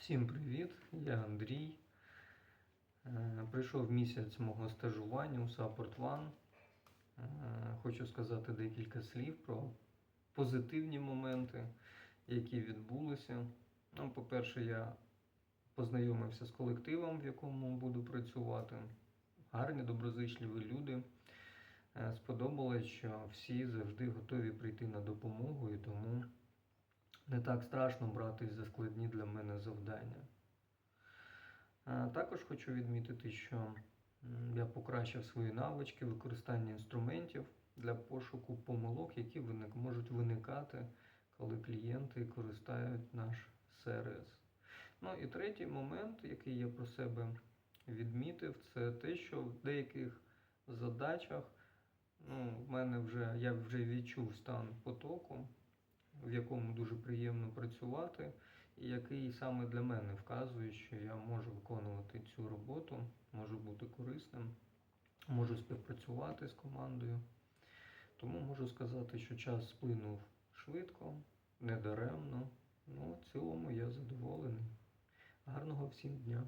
Всім привіт! Я Андрій. Е, Прийшов місяць мого стажування у Support One. Е, Хочу сказати декілька слів про позитивні моменти, які відбулися. Ну, по-перше, я познайомився з колективом, в якому буду працювати. Гарні, доброзичливі люди. Е, Сподобалось, що всі завжди готові прийти на допомогу, і тому не так страшно братись за складні завдання. Також хочу відмітити, що я покращив свої навички використання інструментів для пошуку помилок, які виник, можуть виникати, коли клієнти користають наш СРС. Ну і третій момент, який я про себе відмітив, це те, що в деяких задачах ну, в мене вже я вже відчув стан потоку, в якому дуже приємно працювати, який саме для мене вказує, що я можу виконувати цю роботу, можу бути корисним, можу співпрацювати з командою. Тому можу сказати, що час сплинув швидко, недаремно. Ну, в цілому я задоволений. Гарного всім дня!